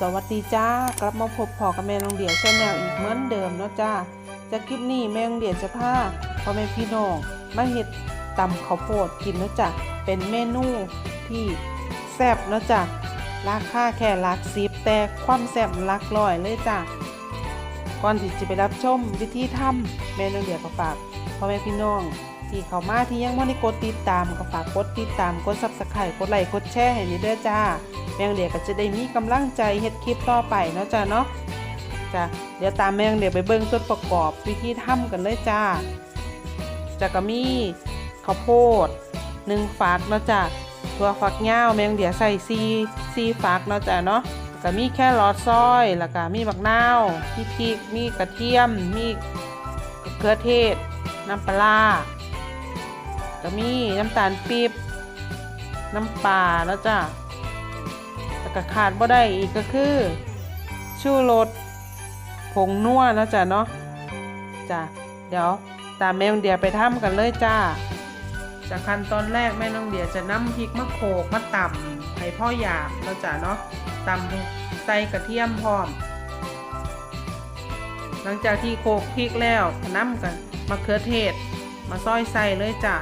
สวัสดีจ้ากลับมาพบพอกับแม่น้องเดียวชาแนลอีกเหมือนเดิมเนาะจ้าจากคลิปนี้แม่น้องเดียวจะพาพ่อแม่พี่น้องมาเฮ็ดตำข้าวโพดกินเนาะจ้ะเป็นเมนูที่แซ่บเนาะจ้ะราคาแค่หลักสิบแต่ความแซ่บหลักร้อยเลยจ้ะก่อนที่จะไปรับชมวิธีทำแม่น้องเดียวก็ฝากพ่อแม่พี่น้อง ที่เข้ามาที่ยังไม่ได้กดติดตามก็ฝากกดติดตามกดซับสไครต์กดไลค์กดแชร์ให้นี่เด้อจ้าแมงเดียก็จะได้มีกำลังใจเฮ็ดคลิปต่อไปเนาะจ้าเนาะจ้ะเดี๋ยวตามแมงเดียไปเบิ่งส่วนประกอบวิธีทำกันเลยจ้าจะก็มีข้าวโพดหนึ่งฝักเนาะจ้ะตัวฝักยาวแมงเดียใส่ซีซีฝักเนาะจ้ะเนาะก็มีแค่รอดซอยแล้วก็มีบักนาวมีพริกมีกระเทียมมีเกลือเทศน้ำปลา ก็มีน้ำตาลปี๊บน้ำปลาแล้วจ้ะแล้วก็ขาดบ่ได้อีกก็คือชูรสผงนัวเนาะจ้ะเนาะจ้ะเดี๋ยวตามแม่น้องเดียไปทำกันเลยจ้า จากขั้นตอนแรกแม่น้องเดียจะนำพริกมะโขกมาตำให้พ่อหยาบเนาะจ้ะเนาะตำใส่กระเทียมพร้อม หลังจากที่โขกพริกแล้วก็นำกันมะเขือเทศ มาซอยใส่เลยจ้ะ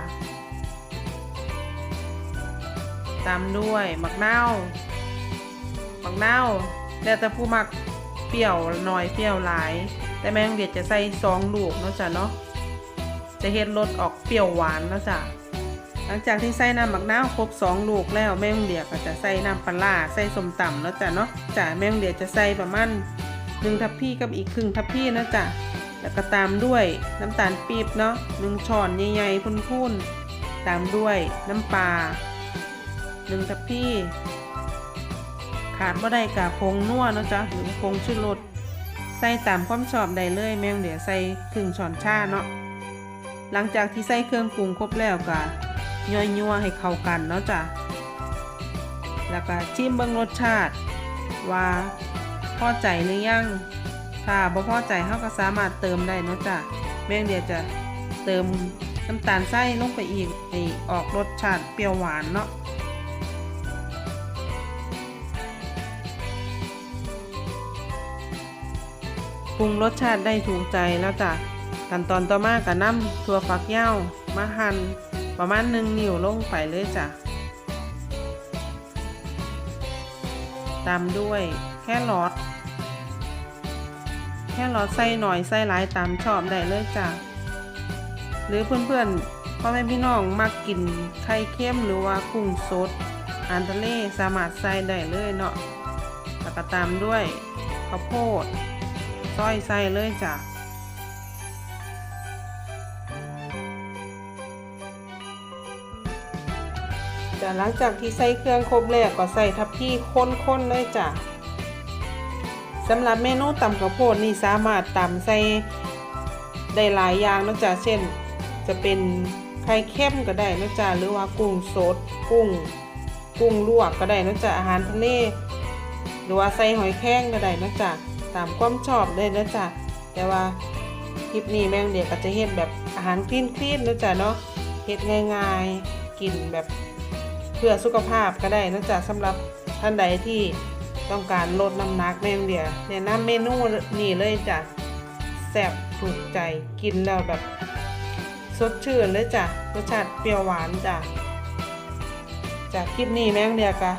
ตามด้วยหมะนาวบักเน่าแล้วแต่ผู้มักเปรี้ยวหน่อยเปรี้ยวหลาย แต่แมงเด็ดจะใส่สองลูกเนาะจ้ะเนาะจะเฮ็ดรสออกเปรี้ยวหวานเนาะจ้ะหลังจากที่ใส่น้ำบักเน่าครบสองลูกแล้วแมงเดียก็จะใส่น้ำปลาใส่สมตำเนาะจ้ะเนาะจ้ะแมงเดียจะใส่ประมาณหนึ่งทัพพี่กับอีกครึ่งทัพพีเนาะจ้ะแล้วก็ตามด้วยน้ำตาลปี๊บเนาะหนึ่งช้อนใหญ่ๆพุ่นๆตามด้วยน้ำปลา หนึ่งทัพพีขาดบ่ได้กับผงนัวเนาะจ๊ะหรือผงชูรสใส่ตามความชอบได้เลยแมงเดี๋ยวใส่ครึ่งช้อนชาเนาะหลังจากที่ใส่เครื่องปรุงครบแล้วก็ย่อยยัวให้เข้ากันเนาะจ้ะแล้วก็ชิมเบิ่งรสชาติ ว่าพอใจหรือยังถ้าบ่พอใจเฮาก็สามารถเติมได้เนาะจ้ะแมงเดี๋ยวจะเติมน้ำตาลทรายลงไปอีกให้ออกรสชาติเปรี้ยวหวานเนาะ ปรุงรสชาติได้ถูกใจแล้วจ้ะขั้นตอนต่อมากับน้ำถั่วฝักยาวมาหั่นประมาณหนึ่งนิ้วลงไปเลยจ้ะ ตามด้วยแค่รอทแค่รอทใส่หน่อยใส่หลายตามชอบได้เลยจ้ะ หรือเพื่อนๆพ่อแม่พี่น้องมักกินไข่เค็มหรือว่ากุ้งสดอาหารทะเลสามารถใส่ได้เลยเนาะแล้วก็ตามด้วยข้าวโพด ซอยใส่เลยจ้ะจ้ะหลังจากที่ใส่เครื่องครบแล้วก็ใส่ทับที่ข้นๆเลยจ้ะสำหรับเมนูตำข้าวโพดนี่สามารถตำใส่ได้หลายอย่างนะจ๊ะเช่น จะเป็นไข่เข้มก็ได้นะจ๊ะหรือว่ากุ้งสด กุ้ง กุ้งลวกก็ได้นะจ๊ะอาหารทะเล หรือว่าใส่หอยแครงก็ได้นะจ๊ะ ตามความชอบเลยนะจ๊ะแต่ว่าคลิปนี้แม่งเดียก็จะเฮ็ดแบบอาหารคลีนคลีนๆนะจ๊ะเนาะเฮ็ดง่ายๆ กินแบบเพื่อสุขภาพก็ได้นะจ๊ะสำหรับท่านใดที่ต้องการลดน้ำหนักแม่งเดียแนะนำเมนูนี้เลยจ้ะแซ่บถูกใจกินแล้วแบบสดชื่นเลยจ้ะรสชาติเปรี้ยวหวานจ้ะจากคลิปนี้แม่งเดียกะ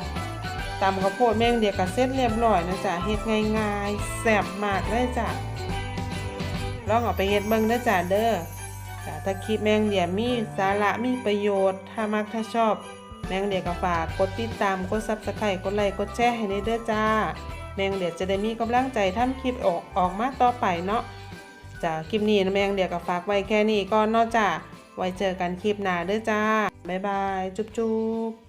ตำข้าวโพดแม่งเดียวกับเส้นเรียบร้อยนะจ๊ะเฮ็ดง่ายๆแซ่บมากเลยจ้ะลองเอาไปเฮ็ดเบิ่งเด้อจ้ะเด้อจ้ะถ้าคลิปแมงเดียมีสาระมีประโยชน์ ถ้ามักถ้าชอบ แมงเดียก็ฝากกดติดตามกด Subscribe กดไลค์กดแชร์ให้ในเด้อจ้า แมงเดียจะได้มีกำลังใจทำคลิปออกออกมาต่อไปเนาะจ้ะคลิปนี้นะแมงเดียก็ฝากไว้แค่นี้ก่อนเนาะจ้ะไว้เจอกันคลิปหน้าเด้อจ้าบ๊ายบายจุ๊บๆ